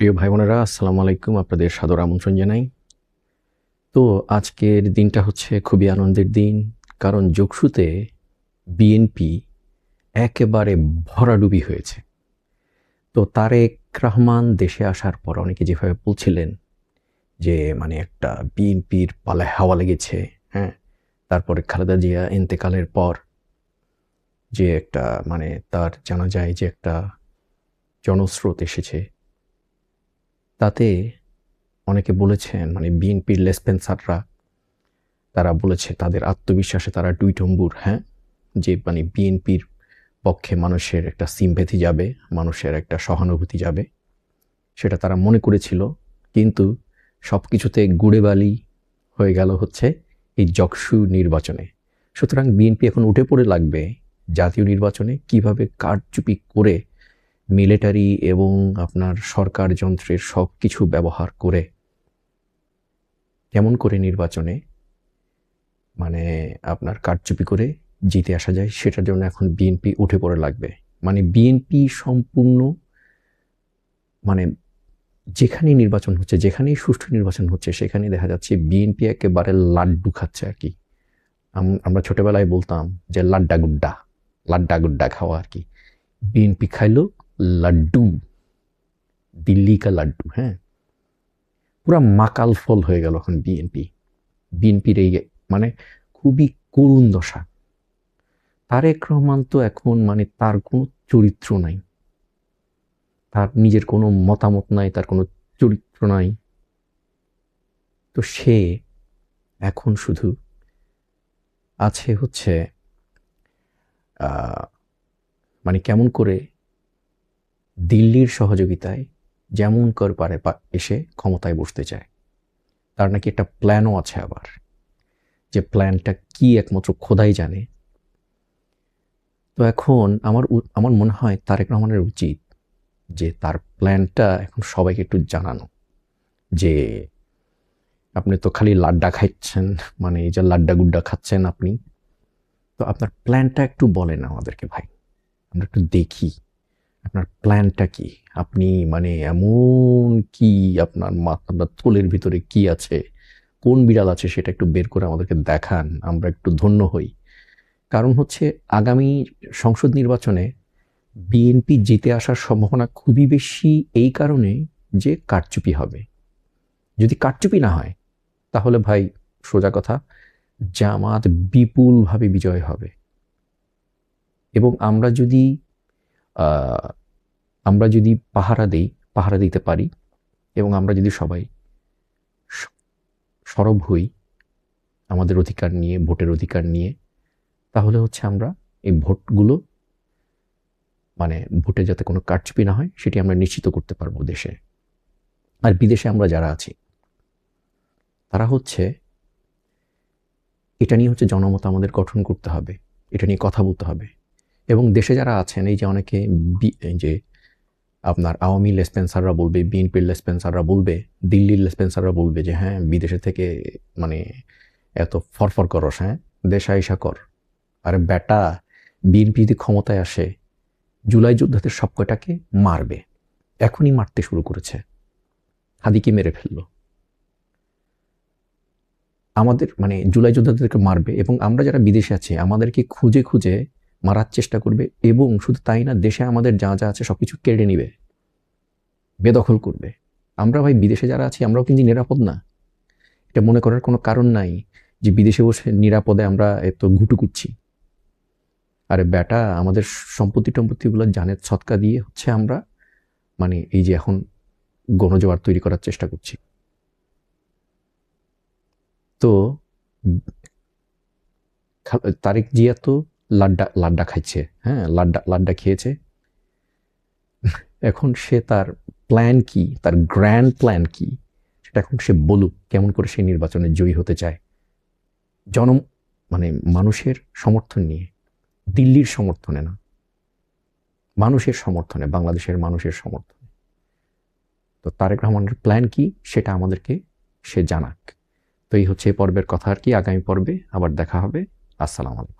প্রিয় ভাই বোনেরা আসসালামু আলাইকুম। আপনাদের সাদর আমন্ত্রণ জানাই। তো আজকের দিনটা হচ্ছে খুবই আনন্দের দিন, কারণ যোগসুতে বিএনপি একেবারে ভরাডুবি হয়েছে। তো তারেক রহমান দেশে আসার পর অনেকে যেভাবে বলছিলেন যে মানে একটা বিএনপির পালায় হাওয়া লেগেছে হ্যাঁ তারপরে খালেদা জিয়া ইন্তেকালের পর যে একটা মানে তার জানা যায় যে একটা জনস্রোত এসেছে তাতে অনেকে বলেছেন মানে বিএনপির লেসপেন্সাররা তারা বলেছে তাদের আত্মবিশ্বাসে তারা টুইটম্বুর হ্যাঁ? যে মানে বিএনপির পক্ষে মানুষের একটা সিম্পেথি যাবে, মানুষের একটা সহানুভূতি যাবে, সেটা তারা মনে করেছিল। কিন্তু সব কিছুতে গুড়ে বালি হয়ে গেল হচ্ছে এই জকসু নির্বাচনে। সুতরাং বিএনপি এখন উঠে পড়ে লাগবে জাতীয় নির্বাচনে কীভাবে কারচুপি করে মিলিটারি এবং আপনার সরকার যন্ত্রের সব কিছু ব্যবহার করে, কেমন করে নির্বাচনে মানে আপনার কারচুপি করে জিতে আসা যায় সেটার জন্য এখন বিএনপি উঠে পড়ে লাগবে। মানে বিএনপি সম্পূর্ণ মানে যেখানেই নির্বাচন হচ্ছে, যেখানেই সুষ্ঠু নির্বাচন হচ্ছে, সেখানে দেখা যাচ্ছে বিএনপি একেবারে লাড্ডু খাচ্ছে আর কি। আম- আমরা ছোটবেলায় বলতাম যে লাড্ডা গুড্ডা লাড্ডা গুড্ডা খাওয়া আর কি। বিএনপি খাইলো লাড্ডু দিল্লি কা লাড্ডু হ্যাঁ? পুরা মাকাল ফল হয়ে গেল এখন বিএনপি বিএনপির এই মানে খুবই করুণ দশা। তারেক রহমান তো এখন মানে তার কোনো চরিত্র নাই। তার নিজের কোনো মতামত নাই, তার কোনো চরিত্র নাই। তো সে এখন শুধু আছে হচ্ছে মানে কেমন করে দিল্লির সহযোগিতায় যেমন করে পারে এসে ক্ষমতায় বসতে চায়, তার নাকি একটা প্ল্যানও আছে আবার, যে প্ল্যানটা কি একমাত্র খোদাই জানে। তো এখন আমার আমার মনে হয় তারেক রহমানের উচিত যে তার প্ল্যানটা এখন সবাইকে একটু জানানো, যে আপনি তো খালি লাড্ডা খাচ্ছেন মানে এই যে লাড্ডা গুড্ডা খাচ্ছেন আপনি, তো আপনার প্ল্যানটা একটু বলেন আমাদেরকে ভাই, আমরা একটু দেখি। আপনার প্ল্যানটা কি? আপনি মানে এমন কি আপনার মাথার থলের ভিতরে কি আছে? কোন বিড়াল আছে সেটা একটু বের করে আমাদেরকে দেখান, আমরা একটু ধন্য হই। কারণ হচ্ছে আগামী সংসদ নির্বাচনে বিএনপি জিতে আসার সম্ভাবনা খুবই বেশি এই কারণে যে কারচুপি হবে। যদি কারচুপি না হয়, তাহলে ভাই সোজা কথা, জামাত বিপুলভাবে বিজয় হবে। এবং আমরা যদি আমরা যদি পাহারা দেই, পাহারা দিতে পারি এবং আমরা যদি সবাই সরব হই আমাদের অধিকার নিয়ে, ভোটের অধিকার নিয়ে, তাহলে হচ্ছে আমরা এই ভোটগুলো মানে ভোটে যাতে কোনো কারচুপি না হয়, সেটি আমরা নিশ্চিত করতে পারব দেশে। আর বিদেশে আমরা যারা আছি, তারা হচ্ছে এটা নিয়ে হচ্ছে জনমত আমাদের গঠন করতে হবে, এটা নিয়ে কথা বলতে হবে। এবং দেশে যারা আছেন, এই যে অনেকে যে আপনার আওয়ামী লেসপেন্সাররা বলবে বিএনপির লেসপেন্সাররা বলবে, দিল্লির লেসপেন্সাররা বলবে যে হ্যাঁ বিদেশে থেকে মানে এত ফরফর করস হ্যাঁ? দেশ আইসা কর। আরে ব্যাটা, বিএনপি যদি ক্ষমতায় আসে, জুলাই যোদ্ধাদের সব কয়টাকে মারবে। এখনই মারতে শুরু করেছে। হাদিকে মেরে ফেলল। আমাদের মানে জুলাই যোদ্ধাদেরকে মারবে এবং আমরা যারা বিদেশে আছি, আমাদেরকে খুঁজে খুঁজে মারার চেষ্টা করবে এবং শুধু তাই না, দেশে আমাদের যা যা আছে সব কিছু কেড়ে নিবে, বেদখল করবে। আমরা ভাই বিদেশে যারা আছি, আমরাও কিন্তু নিরাপদ না। এটা মনে করার কোনো কারণ নাই যে বিদেশে বসে নিরাপদে আমরা এত ঘুটু করছি। আরে বেটা আমাদের সম্পত্তি টম্পত্তিগুলো জানের ছৎকা দিয়ে হচ্ছে আমরা মানে এই যে এখন গণজোয়ার তৈরি করার চেষ্টা করছি। তো তারেক জিয়া তো লাড্ডা লাড্ডা খাইছে হ্যাঁ লাড্ডা লাড্ডা খেয়েছে। এখন সে তার প্ল্যান কি, তার গ্র্যান্ড প্ল্যান কি, সেটা এখন সে বলুক, কেমন করে সে নির্বাচনে জয়ী হতে চায়। জন মানে মানুষের সমর্থন নিয়ে, দিল্লির সমর্থনে না, মানুষের সমর্থনে, বাংলাদেশের মানুষের সমর্থনে। তো তারেক রহমানের প্ল্যান কি, সেটা আমাদেরকে সে জানাক। তো এই হচ্ছে পর্বের কথা আর কি, আগামী পর্বে আবার দেখা হবে। আসসালামু আলাইকুম।